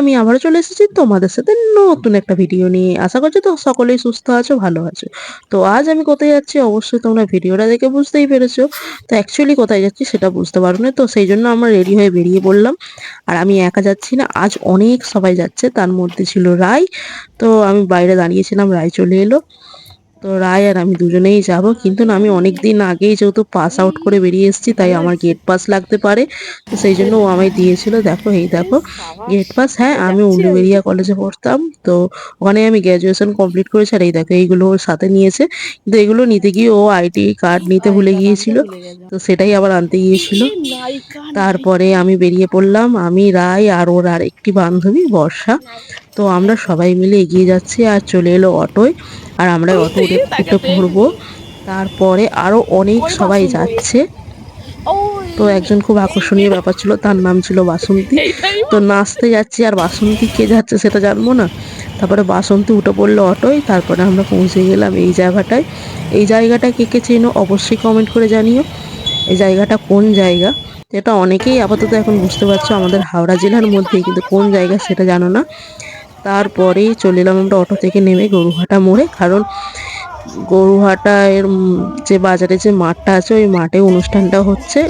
আমি আবারও চলে এসেছি তোমাদের সাথে নতুন একটা ভিডিও নিয়ে। আশা করছি তো সকলেই সুস্থ আছো, ভালো আছো। তো আজ আমি কোথায় যাচ্ছি? অবশ্যই তোমরা ভিডিওটা দেখে বুঝতেই পেরেছ। তো অ্যাকচুয়ালি কোথায় যাচ্ছি সেটা বুঝতে পারো না। তো সেই জন্য আমরা রেডি হয়ে বেরিয়ে পড়লাম। আর আমি একা যাচ্ছি না, আজ অনেক সবাই যাচ্ছে। তার মধ্যে ছিল রায়। তো আমি বাইরে দাঁড়িয়েছিলাম, রায় চলে এলো। তো রায় আর আমি দুজনেই যাব। কিন্তু না, আমি অনেক দিন আগেই যেহেতু পাস আউট করে বেরিয়ে এসেছি, তাই আমার গেট পাস লাগতে পারে। তো সেই জন্য ও আমায় দিয়েছিল, দেখো, এই দেখো গেট পাস হ্যাঁ আমি উলুবেরিয়া কলেজে পড়তাম। তো ওখানে আমি গ্র্যাজুয়েশন কমপ্লিট করেছি, আর এই দেখো, এইগুলো ওর সাথে নিয়েছে। কিন্তু এগুলো নিতে গিয়ে ও আইটি কার্ড নিতে ভুলে গিয়েছিল, তো সেটাই আবার আনতে গিয়েছিল। তারপরে আমি বেরিয়ে পড়লাম, আমি, রায় আর ওর আর একটি বান্ধবী, বর্ষা। তো আমরা সবাই মিলে এগিয়ে যাচ্ছি আর চলে এলো অটোয়। আর আমরা অটো উঠে উঠে পড়ব তারপরে আরও অনেক সবাই যাচ্ছে। তো একজন খুব আকর্ষণীয় ব্যাপার ছিল তার নাম ছিল বাসন্তী। তো নাচতে যাচ্ছি আর বাসন্তী কে যাচ্ছে সেটা জানব না। তারপরে বাসন্তী উঠে পড়ল অটোয় তারপরে আমরা পৌঁছে গেলাম এই জায়গাটায়। এই জায়গাটা কে কে চেনো অবশ্যই কমেন্ট করে জানিও। এই জায়গাটা কোন জায়গা? এটা অনেকেই আপাতত এখন বুঝতে পারছ আমাদের হাওড়া জেলার মধ্যেই কিন্তু কোন জায়গা সেটা জানো না। তারপরেই চলে এলাম আমরা অটো থেকে নেমে গরুহাটা মোড়ে, কারণ গরুহাটা এর যে বাজারে যে মাঠটা আছে, ওই মাঠে অনুষ্ঠানটা হচ্ছে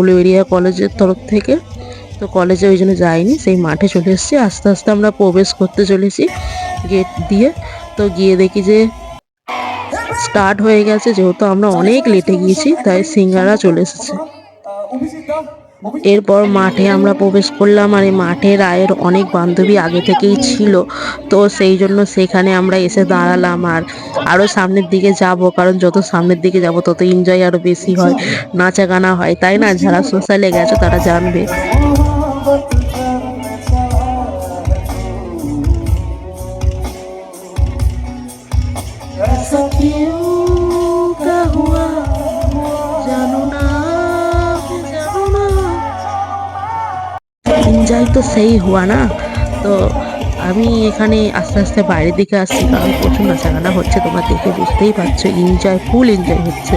উলুবেড়িয়া কলেজের তরফ থেকে। তো কলেজে ওই জন্য যাইনি, সেই মাঠে চলে এসেছি। আস্তে আস্তে আমরা প্রবেশ করতে চলেছি গেট দিয়ে। তো গিয়ে দেখি যে স্টার্ট হয়ে গেছে, যেহেতু আমরা অনেক লেটে গিয়েছি, তাই সিঙ্গারা চলে এসেছে। এরপর মাঠে আমরা প্রবেশ করলাম আর এই মাঠে রায়ের অনেক বান্ধবী আগে থেকেই ছিল। তো সেই জন্য সেখানে আমরা এসে দাঁড়ালাম আর আরও সামনের দিকে যাব, কারণ যত সামনের দিকে যাব তত এনজয় আরও বেশি হয় নাচা গানা হয়। তাই না? যারা সোশ্যালে গেছে তারা জানবে। এনজয় তো সেই হুয়া না। তো আমি এখানে আস্তে আস্তে বাইরের দিকে আসছি, কারণ প্রচুর নাচাগানা হচ্ছে, তোমরা দেখে বুঝতেই পারছ এনজয় ফুল এনজয় হচ্ছে।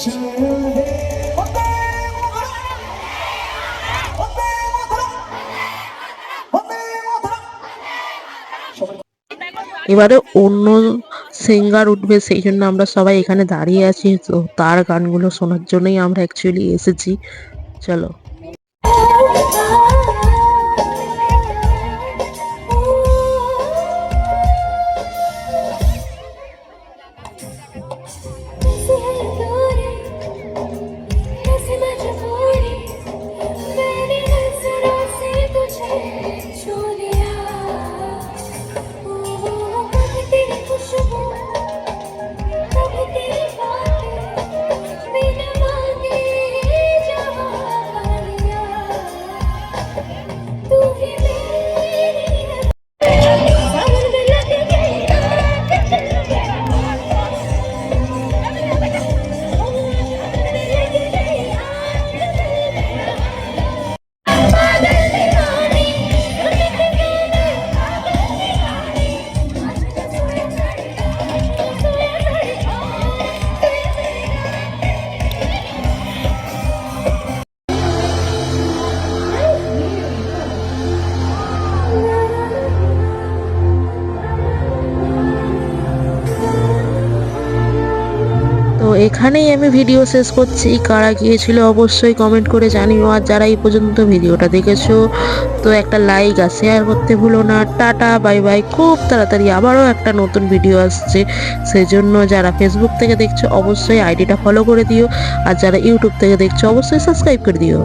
Cheers. এবারে অন্য সিঙ্গার উঠবে, সেই জন্য আমরা সবাই এখানে দাঁড়িয়ে আছি। তো তার গানগুলো শোনার জন্যই আমরা অ্যাকচুয়ালি এসেছি। চলো। এখানেই আমি ভিডিও শেষ করছি। কারা গিয়েছিল অবশ্যই কমেন্ট করে জানিও। আর যারা এই পর্যন্ত ভিডিওটা দেখেছ, তো একটা লাইক আর শেয়ার করতে ভুলো না। টাটা বাই বাই খুব তাড়াতাড়ি আবারও একটা নতুন ভিডিও আসছে। সেই জন্য যারা ফেসবুক থেকে দেখছ, অবশ্যই আইডিটা ফলো করে দিও। আর যারা ইউটিউব থেকে দেখছ, অবশ্যই সাবস্ক্রাইব করে দিও।